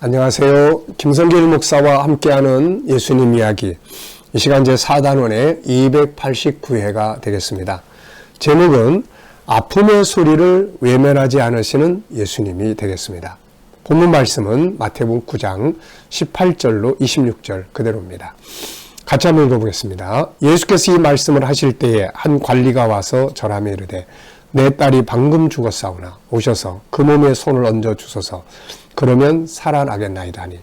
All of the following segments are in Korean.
안녕하세요. 김성길 목사와 함께하는 예수님 이야기. 이 시간 제 4단원의 289회가 되겠습니다. 제목은 아픔의 소리를 외면하지 않으시는 예수님이 되겠습니다. 본문 말씀은 마태복음 9장 18절로 26절 그대로입니다. 같이 한번 읽어보겠습니다. 예수께서 이 말씀을 하실 때에 한 관리가 와서 절하며 이르되 내 딸이 방금 죽었사오나 오셔서 그 몸에 손을 얹어 주소서. 그러면 살아나겠나이다니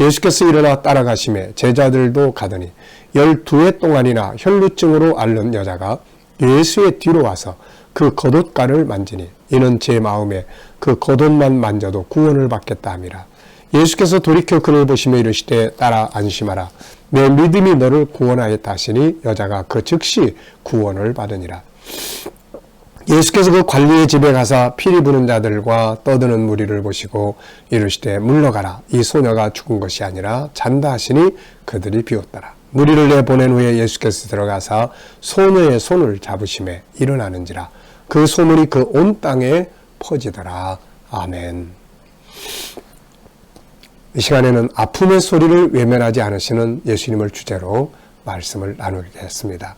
예수께서 일어나 따라가심에 제자들도 가더니 열두 해 동안이나 혈루증으로 앓는 여자가 예수의 뒤로 와서 그 겉옷가를 만지니 이는 제 마음에 그 겉옷만 만져도 구원을 받겠다 함이라. 예수께서 돌이켜 그를 보시며 이르시되 따라 안심하라. 내 믿음이 너를 구원하였다 하시니 여자가 그 즉시 구원을 받으니라 예수께서 그 관리의 집에 가서 피리 부는 자들과 떠드는 무리를 보시고 이르시되 물러가라. 이 소녀가 죽은 것이 아니라 잔다 하시니 그들이 비웃더라. 무리를 내보낸 후에 예수께서 들어가서 소녀의 손을 잡으심에 일어나는지라. 그 소문이 그 온 땅에 퍼지더라. 아멘. 이 시간에는 아픔의 소리를 외면하지 않으시는 예수님을 주제로 말씀을 나누겠습니다.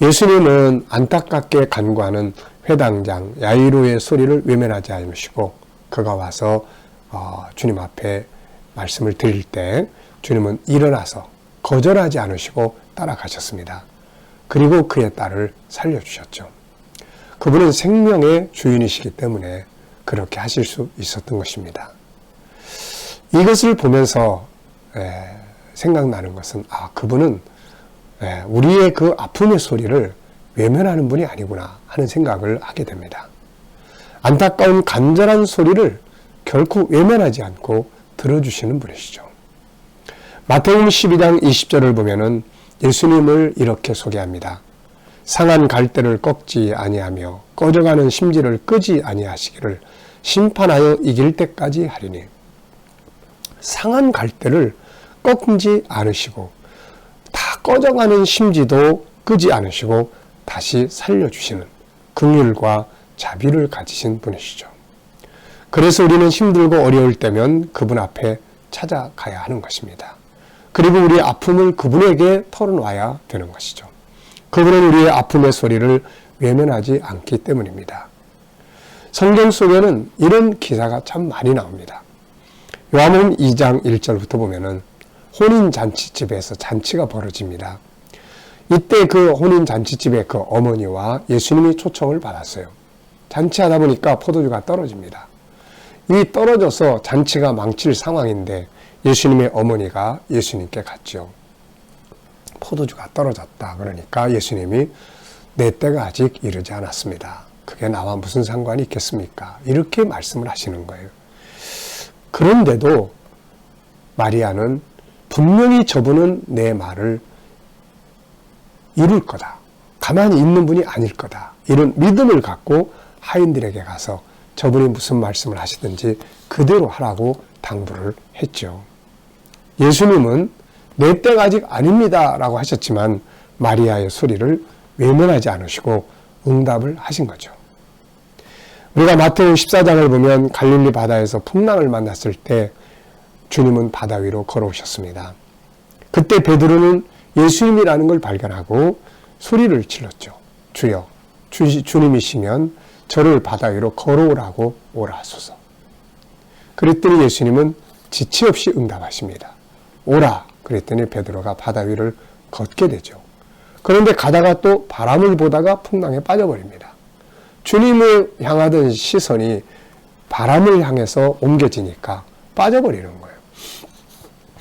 예수님은 안타깝게 간구하는 회당장 야이로의 소리를 외면하지 않으시고 그가 와서 어, 주님 앞에 말씀을 드릴 때 주님은 일어나서 거절하지 않으시고 따라가셨습니다. 그리고 그의 딸을 살려주셨죠. 그분은 생명의 주인이시기 때문에 그렇게 하실 수 있었던 것입니다. 이것을 보면서 생각나는 것은 아 그분은 우리의 그 아픔의 소리를 외면하는 분이 아니구나 하는 생각을 하게 됩니다. 안타까운 간절한 소리를 결코 외면하지 않고 들어주시는 분이시죠. 마태복음 12장 20절을 보면은 예수님을 이렇게 소개합니다. 상한 갈대를 꺾지 아니하며 꺼져가는 심지를 끄지 아니하시기를 심판하여 이길 때까지 하리니 상한 갈대를 꺾지 않으시고 다 꺼져가는 심지도 끄지 않으시고 다시 살려주시는 긍휼과 자비를 가지신 분이시죠. 그래서 우리는 힘들고 어려울 때면 그분 앞에 찾아가야 하는 것입니다. 그리고 우리의 아픔을 그분에게 털어놔야 되는 것이죠. 그분은 우리의 아픔의 소리를 외면하지 않기 때문입니다. 성경 속에는 이런 기사가 참 많이 나옵니다. 요한복음 2장 1절부터 보면은 혼인 잔치집에서 잔치가 벌어집니다. 이때 그 혼인 잔치집의 그 어머니와 예수님이 초청을 받았어요. 잔치하다 보니까 포도주가 떨어집니다. 이 떨어져서 잔치가 망칠 상황인데 예수님의 어머니가 예수님께 갔죠. 포도주가 떨어졌다. 그러니까 예수님이 내 때가 아직 이르지 않았습니다. 그게 나와 무슨 상관이 있겠습니까? 이렇게 말씀을 하시는 거예요. 그런데도 마리아는 분명히 저분은 내 말을 이룰 거다. 가만히 있는 분이 아닐 거다. 이런 믿음을 갖고 하인들에게 가서 저분이 무슨 말씀을 하시든지 그대로 하라고 당부를 했죠. 예수님은 내 때가 아직 아닙니다. 라고 하셨지만 마리아의 소리를 외면하지 않으시고 응답을 하신 거죠. 우리가 마태오 14장을 보면 갈릴리 바다에서 풍랑을 만났을 때 주님은 바다 위로 걸어오셨습니다. 그때 베드로는 예수님이라는 걸 발견하고 소리를 질렀죠. 주여, 주, 주님이시면 저를 바다 위로 걸어오라고 오라 하소서. 그랬더니 예수님은 지체 없이 응답하십니다. 오라. 그랬더니 베드로가 바다 위를 걷게 되죠. 그런데 가다가 또 바람을 보다가 풍랑에 빠져버립니다. 주님을 향하던 시선이 바람을 향해서 옮겨지니까 빠져버리는 거예요.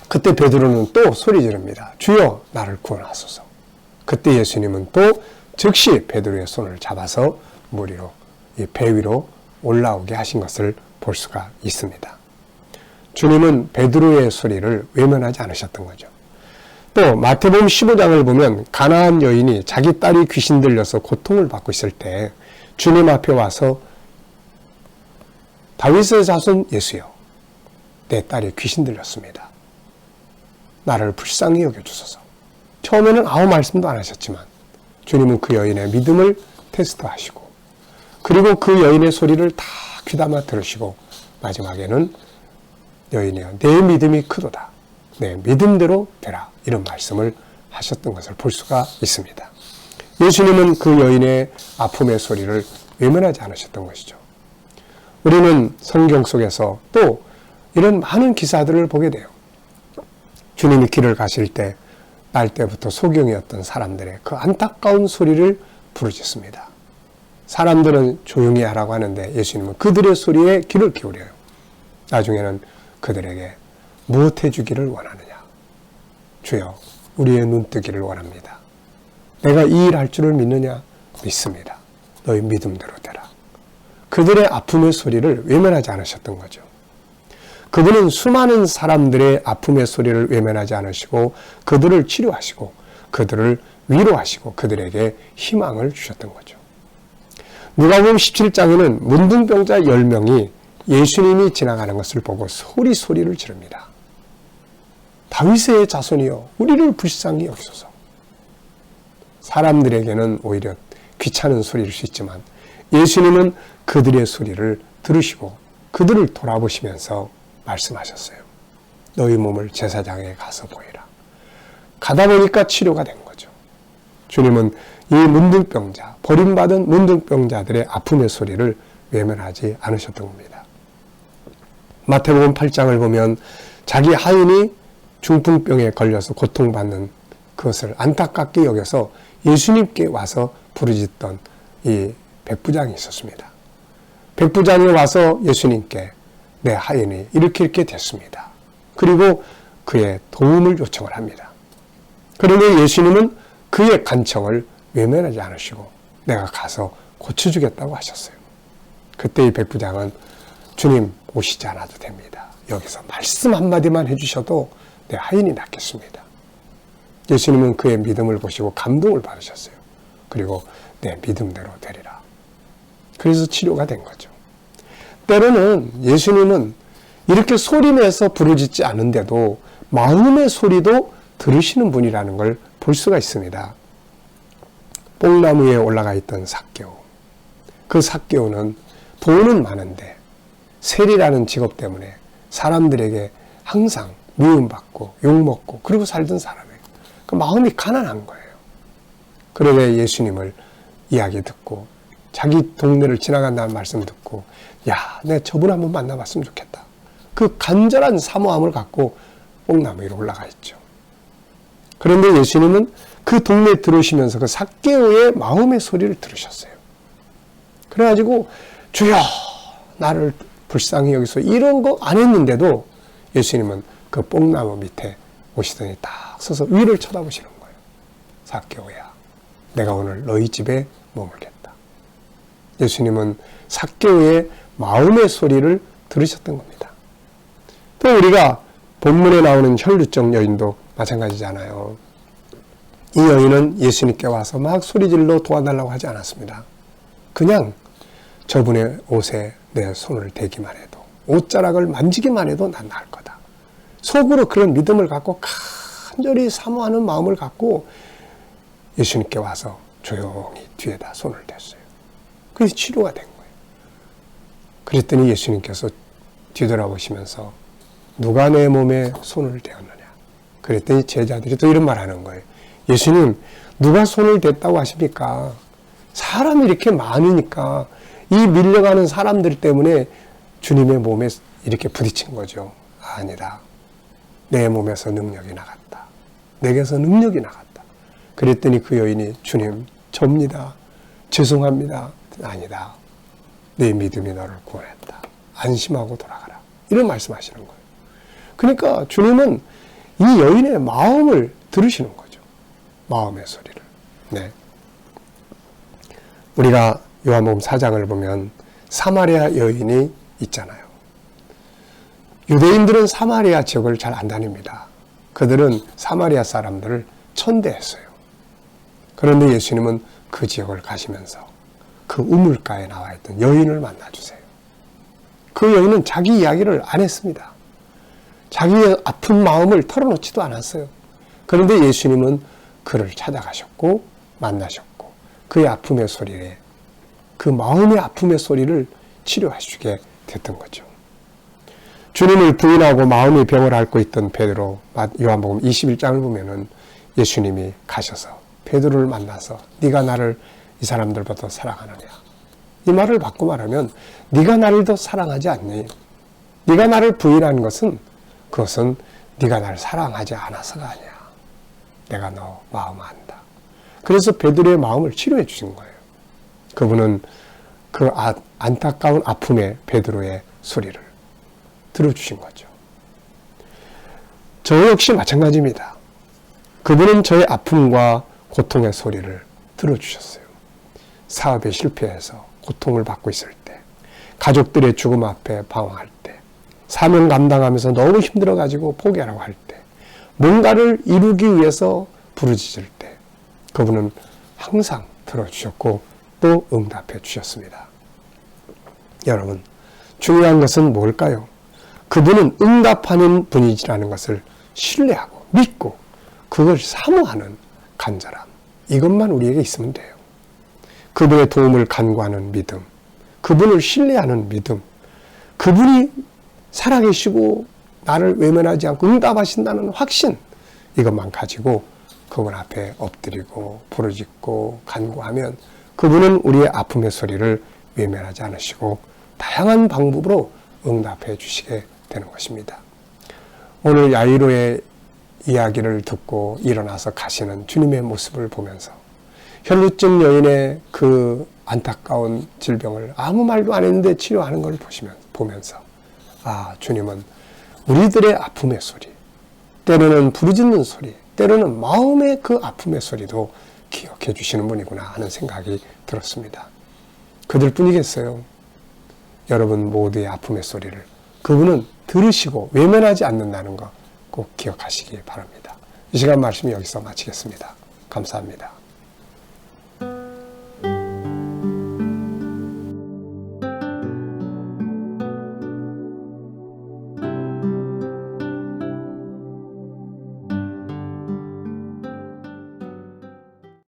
그때 베드로는 또 소리 지릅니다. 주여 나를 구원하소서. 그때 예수님은 또 즉시 베드로의 손을 잡아서 물 위로 배 위로 올라오게 하신 것을 볼 수가 있습니다. 주님은 베드로의 소리를 외면하지 않으셨던 거죠. 또 마태복음 15장을 보면 가나안 여인이 자기 딸이 귀신 들려서 고통을 받고 있을 때 주님 앞에 와서 다윗의 자손 예수여 내 딸이 귀신 들렸습니다. 나를 불쌍히 여겨주소서. 처음에는 아무 말씀도 안 하셨지만 주님은 그 여인의 믿음을 테스트하시고 그리고 그 여인의 소리를 다 귀담아 들으시고 마지막에는 여인이여 내 믿음이 크도다. 내 믿음대로 되라. 이런 말씀을 하셨던 것을 볼 수가 있습니다. 예수님은 그 여인의 아픔의 소리를 외면하지 않으셨던 것이죠. 우리는 성경 속에서 또 이런 많은 기사들을 보게 돼요. 주님이 길을 가실 때, 날 때부터 소경이었던 사람들의 그 안타까운 소리를 부르짖습니다. 사람들은 조용히 하라고 하는데 예수님은 그들의 소리에 귀를 기울여요. 나중에는 그들에게 무엇 해주기를 원하느냐? 주여, 우리의 눈 뜨기를 원합니다. 내가 이 일 할 줄을 믿느냐? 믿습니다. 너희 믿음대로 되라. 그들의 아픔의 소리를 외면하지 않으셨던 거죠. 그분은 수많은 사람들의 아픔의 소리를 외면하지 않으시고 그들을 치료하시고 그들을 위로하시고 그들에게 희망을 주셨던 거죠. 누가복음 17장에는 문둥병자 10명이 예수님이 지나가는 것을 보고 소리 소리를 지릅니다. 다윗의 자손이여 우리를 불쌍히 여기소서. 사람들에게는 오히려 귀찮은 소리일 수 있지만 예수님은 그들의 소리를 들으시고 그들을 돌아보시면서 말씀하셨어요. 너희 몸을 제사장에 가서 보이라. 가다 보니까 치료가 된 거죠. 주님은 이 문둥병자, 버림받은 문둥병자들의 아픔의 소리를 외면하지 않으셨던 겁니다. 마태복음 8장을 보면 자기 하인이 중풍병에 걸려서 고통받는 그것을 안타깝게 여겨서 예수님께 와서 부르짖던 이 백부장이 있었습니다. 백부장이 와서 예수님께 내 하인이 이렇게 이렇게 됐습니다. 그리고 그의 도움을 요청을 합니다. 그런데 예수님은 그의 간청을 외면하지 않으시고 내가 가서 고쳐주겠다고 하셨어요. 그때 이 백부장은 주님 오시지 않아도 됩니다. 여기서 말씀 한마디만 해주셔도 내 하인이 낫겠습니다. 예수님은 그의 믿음을 보시고 감동을 받으셨어요. 그리고 내 믿음대로 되리라. 그래서 치료가 된 거죠. 때로는 예수님은 이렇게 소리내서 부르짖지 않은데도 마음의 소리도 들으시는 분이라는 걸 볼 수가 있습니다. 뽕나무 에 올라가 있던 삭개오. 그 삭개오는 돈은 많은데 세리라는 직업 때문에 사람들에게 항상 미움받고 욕먹고 그리고 살던 사람이에요. 그 마음이 가난한 거예요. 그러게 예수님을 이야기 듣고 자기 동네를 지나간다는 말씀 듣고 야, 내 저분 한번 만나봤으면 좋겠다. 그 간절한 사모함을 갖고 뽕나무 위로 올라가 있죠. 그런데 예수님은 그 동네에 들어오시면서 그 삭개오의 마음의 소리를 들으셨어요. 그래가지고 주여 나를 불쌍히 여기서 이런 거 안 했는데도 예수님은 그 뽕나무 밑에 오시더니 딱 서서 위를 쳐다보시는 거예요. 삭개오야 내가 오늘 너희 집에 머물겠다. 예수님은 삭개오의 마음의 소리를 들으셨던 겁니다. 또 우리가 본문에 나오는 혈루증 여인도 마찬가지잖아요. 이 여인은 예수님께 와서 막 소리질러 도와달라고 하지 않았습니다. 그냥 저분의 옷에 내 손을 대기만 해도 옷자락을 만지기만 해도 난 나을 거다. 속으로 그런 믿음을 갖고 간절히 사모하는 마음을 갖고 예수님께 와서 조용히 뒤에다 손을 댔어요. 그래서 치료가 된 거예요. 그랬더니 예수님께서 뒤돌아보시면서 누가 내 몸에 손을 대었느냐. 그랬더니 제자들이 또 이런 말 하는 거예요. 예수님, 누가 손을 댔다고 하십니까? 사람이 이렇게 많으니까 이 밀려가는 사람들 때문에 주님의 몸에 이렇게 부딪힌 거죠. 아니다. 내 몸에서 능력이 나갔다. 내게서 능력이 나갔다. 그랬더니 그 여인이 주님, 접니다. 죄송합니다. 아니다. 내 믿음이 너를 구원했다. 안심하고 돌아가라. 이런 말씀하시는 거예요. 그러니까 주님은 이 여인의 마음을 들으시는 거죠. 마음의 소리를. 네. 우리가 요한복음 4장을 보면 사마리아 여인이 있잖아요. 유대인들은 사마리아 지역을 잘 안 다닙니다. 그들은 사마리아 사람들을 천대했어요. 그런데 예수님은 그 지역을 가시면서 그 우물가에 나와 있던 여인을 만나주세요. 그 여인은 자기 이야기를 안 했습니다. 자기의 아픈 마음을 털어놓지도 않았어요. 그런데 예수님은 그를 찾아가셨고 만나셨고 그의 아픔의 소리에 그 마음의 아픔의 소리를 치료하시게 됐던 거죠. 주님을 부인하고 마음의 병을 앓고 있던 베드로 요한복음 21장을 보면은 예수님이 가셔서 베드로를 만나서 네가 나를 이 사람들보다 사랑하느냐 이 말을 바꿔 말하면 네가 나를 더 사랑하지 않니 네가 나를 부인한 것은 그것은 네가 나를 사랑하지 않아서가 아니야 내가 너 마음 안다 그래서 베드로의 마음을 치료해 주신 거예요 그분은 그 아, 안타까운 아픔의 베드로의 소리를 들어주신 거죠. 저 역시 마찬가지입니다. 그분은 저의 아픔과 고통의 소리를 들어주셨어요. 사업에 실패해서 고통을 받고 있을 때, 가족들의 죽음 앞에 방황할 때, 사명 감당하면서 너무 힘들어가지고 포기하라고 할 때, 뭔가를 이루기 위해서 부르짖을 때, 그분은 항상 들어주셨고 또 응답해 주셨습니다. 여러분, 중요한 것은 뭘까요? 그분은 응답하는 분이라는 것을 신뢰하고 믿고 그걸 사모하는 간절함. 이것만 우리에게 있으면 돼요. 그분의 도움을 간구하는 믿음. 그분을 신뢰하는 믿음. 그분이 살아계시고 나를 외면하지 않고 응답하신다는 확신. 이것만 가지고 그분 앞에 엎드리고 부르짖고 간구하면 그분은 우리의 아픔의 소리를 외면하지 않으시고 다양한 방법으로 응답해 주시게 되는 것입니다. 오늘 야이로의 이야기를 듣고 일어나서 가시는 주님의 모습을 보면서 혈루증 여인의 그 안타까운 질병을 아무 말도 안 했는데 치료하는 걸 보시면, 보면서 아, 주님은 우리들의 아픔의 소리, 때로는 부르짖는 소리, 때로는 마음의 그 아픔의 소리도 기억해 주시는 분이구나 하는 생각이 들었습니다. 그들 뿐이겠어요. 여러분 모두의 아픔의 소리를 그분은 들으시고 외면하지 않는다는 거 꼭 기억하시기 바랍니다. 이 시간 말씀 여기서 마치겠습니다. 감사합니다.